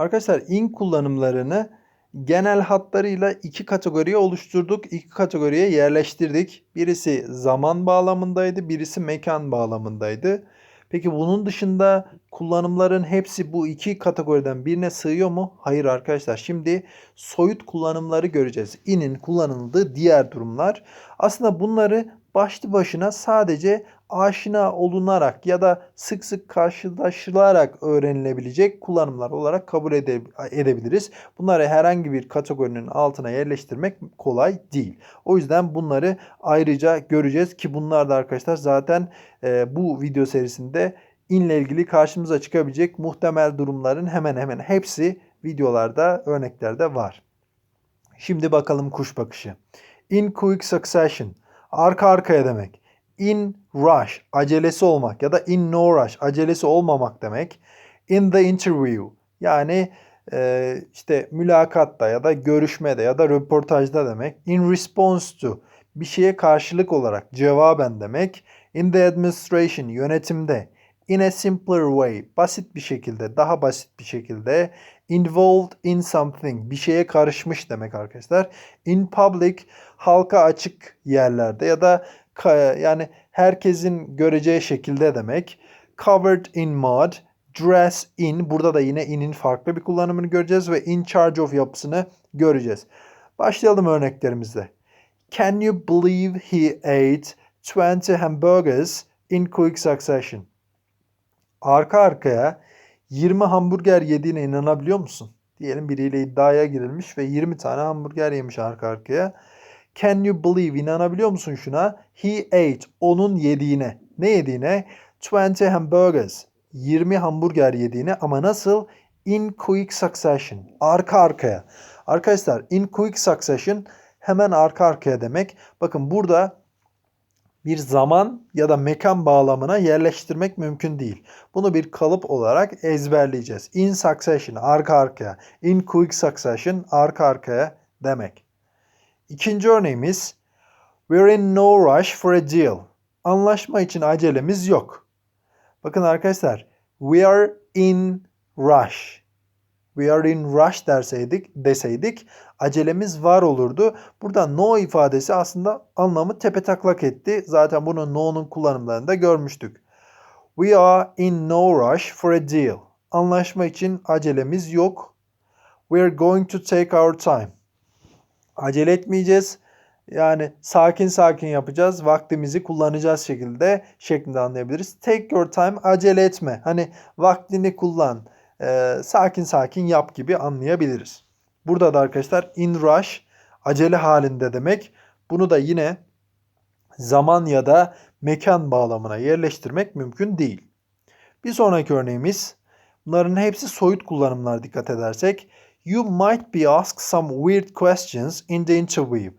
Arkadaşlar in kullanımlarını genel hatlarıyla iki kategoriye oluşturduk. İki kategoriye yerleştirdik. Birisi zaman bağlamındaydı, birisi mekan bağlamındaydı. Peki bunun dışında kullanımların hepsi bu iki kategoriden birine sığıyor mu? Hayır arkadaşlar. Şimdi soyut kullanımları göreceğiz. In'in kullanıldığı diğer durumlar. Aslında bunları başlı başına sadece aşina olunarak ya da sık sık karşılaşılarak öğrenilebilecek kullanımlar olarak kabul ede- edebiliriz. Bunları herhangi bir kategorinin altına yerleştirmek kolay değil. O yüzden bunları ayrıca göreceğiz ki bunlar da arkadaşlar zaten e, bu video serisinde inle ilgili karşımıza çıkabilecek muhtemel durumların hemen hemen hepsi videolarda, örneklerde var. Şimdi bakalım kuş bakışı. In quick succession. Arka arkaya demek. In rush. Acelesi olmak ya da in no rush. Acelesi olmamak demek. In the interview. Yani e, işte mülakatta ya da görüşmede ya da röportajda demek. In response to. Bir şeye karşılık olarak cevaben demek. In the administration. Yönetimde. In a simpler way. Basit bir şekilde. Daha basit bir şekilde. Involved in something. Bir şeye karışmış demek arkadaşlar. In public halka açık yerlerde ya da yani herkesin göreceği şekilde demek. Covered in mud, dress in. Burada da yine in'in farklı bir kullanımını göreceğiz ve in charge of yapısını göreceğiz. Başlayalım örneklerimizle. Can you believe he ate 20 hamburgers in quick succession? Arka arkaya 20 hamburger yediğine inanabiliyor musun? Diyelim biriyle iddiaya girilmiş ve 20 tane hamburger yemiş arka arkaya. Can you believe? İnanabiliyor musun şuna? He ate. Onun yediğine. Ne yediğine? 20 hamburgers. 20 hamburger yediğine ama nasıl? In quick succession. Arka arkaya. Arkadaşlar in quick succession hemen arka arkaya demek. Bakın burada bir zaman ya da mekan bağlamına yerleştirmek mümkün değil. Bunu bir kalıp olarak ezberleyeceğiz. In succession arka arkaya. In quick succession arka arkaya demek. İkinci örneğimiz We're in no rush for a deal. Anlaşma için acelemiz yok. Bakın arkadaşlar we are in rush. We are in rush derseydik, deseydik acelemiz var olurdu. Burada no ifadesi aslında anlamı tepetaklak etti. Zaten bunu no'nun kullanımlarında görmüştük. We are in no rush for a deal. Anlaşma için acelemiz yok. We are going to take our time. Acele etmeyeceğiz. Yani sakin sakin yapacağız. Vaktimizi kullanacağız şekilde şeklinde anlayabiliriz. Take your time acele etme. Hani vaktini kullan. Ee, sakin sakin yap gibi anlayabiliriz. Burada da arkadaşlar in rush acele halinde demek. Bunu da yine zaman ya da mekan bağlamına yerleştirmek mümkün değil. Bir sonraki örneğimiz bunların hepsi soyut kullanımlar dikkat edersek. You might be asked some weird questions in the interview.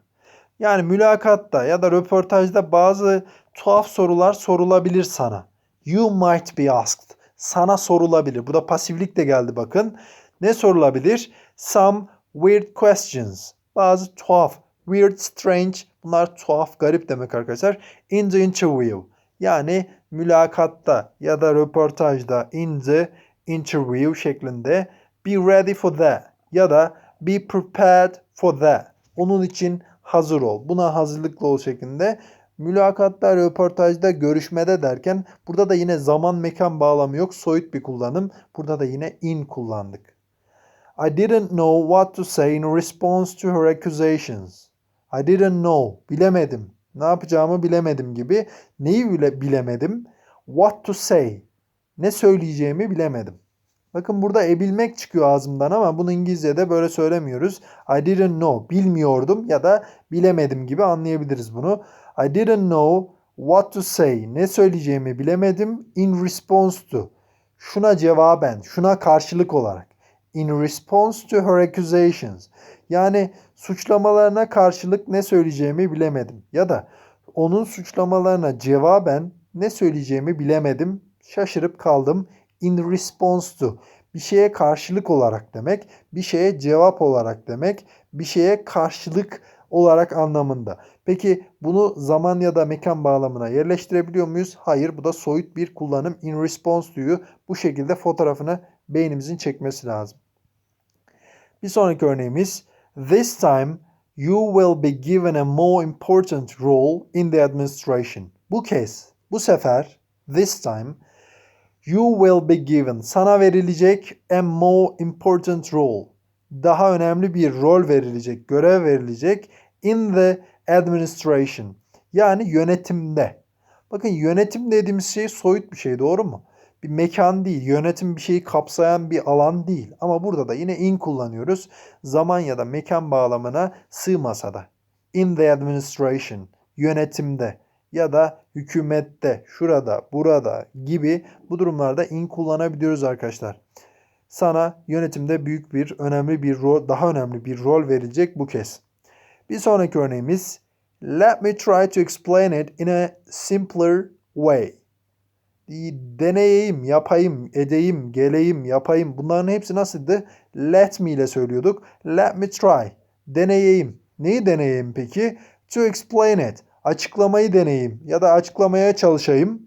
Yani mülakatta ya da röportajda bazı tuhaf sorular sorulabilir sana. You might be asked. Sana sorulabilir. Bu da pasiflik de geldi bakın. Ne sorulabilir? Some weird questions. Bazı tuhaf. Weird, strange. Bunlar tuhaf, garip demek arkadaşlar. In the interview. Yani mülakatta ya da röportajda in the interview şeklinde be ready for that ya da be prepared for that. Onun için hazır ol. Buna hazırlıklı ol şeklinde. Mülakatta, röportajda, görüşmede derken burada da yine zaman mekan bağlamı yok. Soyut bir kullanım. Burada da yine in kullandık. I didn't know what to say in response to her accusations. I didn't know. Bilemedim. Ne yapacağımı bilemedim gibi. Neyi bile bilemedim? What to say. Ne söyleyeceğimi bilemedim. Bakın burada e bilmek çıkıyor ağzımdan ama bunu İngilizce'de böyle söylemiyoruz. I didn't know. Bilmiyordum ya da bilemedim gibi anlayabiliriz bunu. I didn't know what to say. Ne söyleyeceğimi bilemedim. In response to. Şuna cevaben, şuna karşılık olarak. In response to her accusations. Yani suçlamalarına karşılık ne söyleyeceğimi bilemedim. Ya da onun suçlamalarına cevaben ne söyleyeceğimi bilemedim. Şaşırıp kaldım. In response to. Bir şeye karşılık olarak demek, bir şeye cevap olarak demek, bir şeye karşılık olarak anlamında. Peki bunu zaman ya da mekan bağlamına yerleştirebiliyor muyuz? Hayır, bu da soyut bir kullanım. In response to'yu bu şekilde fotoğrafını beynimizin çekmesi lazım. Bir sonraki örneğimiz This time you will be given a more important role in the administration. Bu kez, bu sefer this time you will be given sana verilecek a more important role. Daha önemli bir rol verilecek, görev verilecek in the administration. Yani yönetimde. Bakın yönetim dediğimiz şey soyut bir şey doğru mu? Bir mekan değil. Yönetim bir şeyi kapsayan bir alan değil. Ama burada da yine in kullanıyoruz. Zaman ya da mekan bağlamına sığmasa da. In the administration. Yönetimde ya da hükümette, şurada, burada gibi bu durumlarda in kullanabiliyoruz arkadaşlar. Sana yönetimde büyük bir, önemli bir rol, daha önemli bir rol verilecek bu kez. Bir sonraki örneğimiz Let me try to explain it in a simpler way. Deneyeyim, yapayım, edeyim, geleyim, yapayım. Bunların hepsi nasıldı? Let me ile söylüyorduk. Let me try. Deneyeyim. Neyi deneyeyim peki? To explain it. Açıklamayı deneyeyim ya da açıklamaya çalışayım.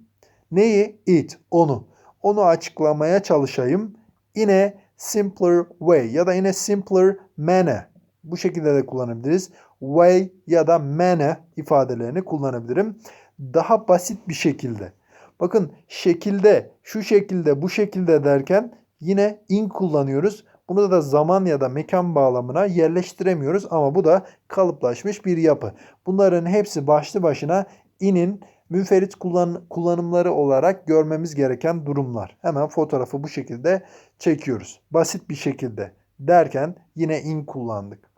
Neyi? It. Onu. Onu açıklamaya çalışayım. In a simpler way ya da in a simpler manner. Bu şekilde de kullanabiliriz. Way ya da manner ifadelerini kullanabilirim. Daha basit bir şekilde. Bakın şekilde, şu şekilde, bu şekilde derken yine in kullanıyoruz. Bunu da zaman ya da mekan bağlamına yerleştiremiyoruz ama bu da kalıplaşmış bir yapı. Bunların hepsi başlı başına in'in münferit kullan kullanımları olarak görmemiz gereken durumlar. Hemen fotoğrafı bu şekilde çekiyoruz. Basit bir şekilde derken yine in kullandık.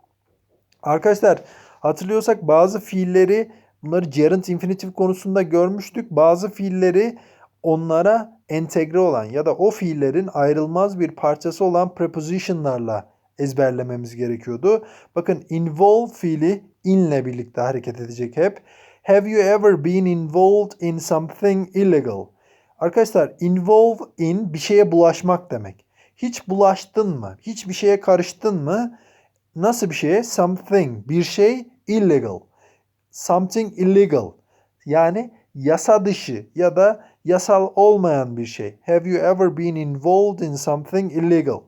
Arkadaşlar hatırlıyorsak bazı fiilleri bunları gerund infinitif konusunda görmüştük. Bazı fiilleri onlara entegre olan ya da o fiillerin ayrılmaz bir parçası olan prepositionlarla ezberlememiz gerekiyordu. Bakın involve fiili inle birlikte hareket edecek hep. Have you ever been involved in something illegal? Arkadaşlar involve in bir şeye bulaşmak demek. Hiç bulaştın mı? Hiç bir şeye karıştın mı? Nasıl bir şeye? Something. Bir şey illegal. Something illegal. Yani yasa dışı ya da yasal olmayan bir şey. Have you ever been involved in something illegal?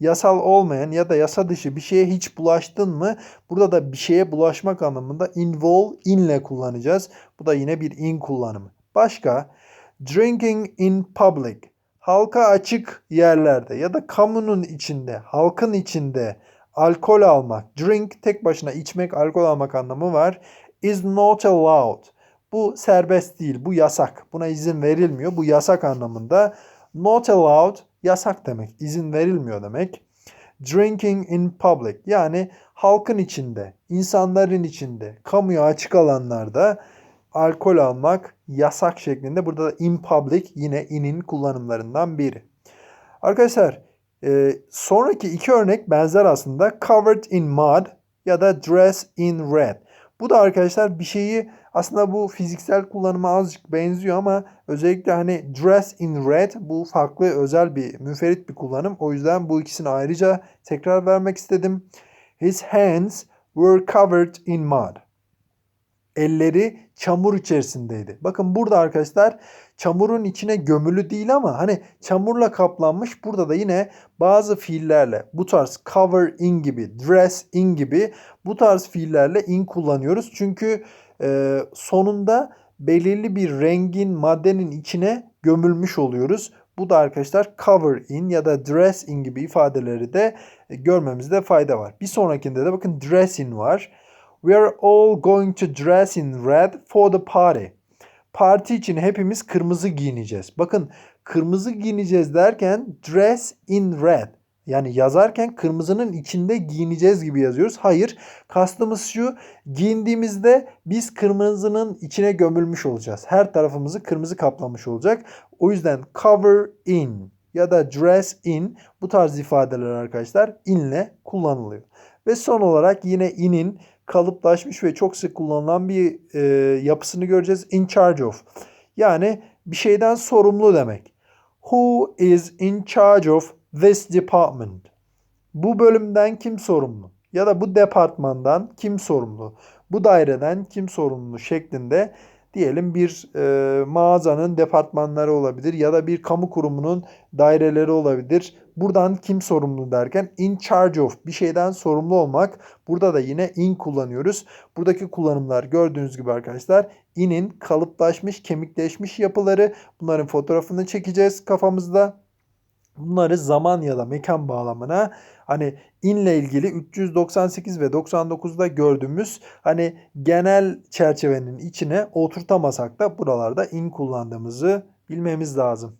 Yasal olmayan ya da yasa dışı bir şeye hiç bulaştın mı? Burada da bir şeye bulaşmak anlamında involve inle kullanacağız. Bu da yine bir in kullanımı. Başka drinking in public. Halka açık yerlerde ya da kamunun içinde, halkın içinde alkol almak. Drink tek başına içmek, alkol almak anlamı var. Is not allowed. Bu serbest değil, bu yasak. Buna izin verilmiyor. Bu yasak anlamında. Not allowed yasak demek. İzin verilmiyor demek. Drinking in public yani halkın içinde, insanların içinde, kamuya açık alanlarda alkol almak yasak şeklinde. Burada da in public yine in'in kullanımlarından biri. Arkadaşlar e, sonraki iki örnek benzer aslında. Covered in mud ya da dress in red. Bu da arkadaşlar bir şeyi aslında bu fiziksel kullanıma azıcık benziyor ama özellikle hani dress in red bu farklı özel bir müferit bir kullanım. O yüzden bu ikisini ayrıca tekrar vermek istedim. His hands were covered in mud. Elleri çamur içerisindeydi. Bakın burada arkadaşlar çamurun içine gömülü değil ama hani çamurla kaplanmış. Burada da yine bazı fiillerle bu tarz cover in gibi, dress in gibi bu tarz fiillerle in kullanıyoruz. Çünkü e, sonunda belirli bir rengin maddenin içine gömülmüş oluyoruz. Bu da arkadaşlar cover in ya da dress in gibi ifadeleri de görmemizde fayda var. Bir sonrakinde de bakın dress in var. We are all going to dress in red for the party. Parti için hepimiz kırmızı giyineceğiz. Bakın kırmızı giyineceğiz derken dress in red. Yani yazarken kırmızının içinde giyineceğiz gibi yazıyoruz. Hayır, kastımız şu. Giyindiğimizde biz kırmızının içine gömülmüş olacağız. Her tarafımızı kırmızı kaplamış olacak. O yüzden cover in ya da dress in bu tarz ifadeler arkadaşlar inle kullanılıyor. Ve son olarak yine in'in kalıplaşmış ve çok sık kullanılan bir e, yapısını göreceğiz. In charge of. Yani bir şeyden sorumlu demek. Who is in charge of this department? Bu bölümden kim sorumlu? Ya da bu departmandan kim sorumlu? Bu daireden kim sorumlu şeklinde diyelim bir e, mağazanın departmanları olabilir ya da bir kamu kurumunun daireleri olabilir. Buradan kim sorumlu derken in charge of bir şeyden sorumlu olmak. Burada da yine in kullanıyoruz. Buradaki kullanımlar gördüğünüz gibi arkadaşlar in'in kalıplaşmış, kemikleşmiş yapıları. Bunların fotoğrafını çekeceğiz kafamızda. Bunları zaman ya da mekan bağlamına hani inle ilgili 398 ve 99'da gördüğümüz hani genel çerçevenin içine oturtamasak da buralarda in kullandığımızı bilmemiz lazım.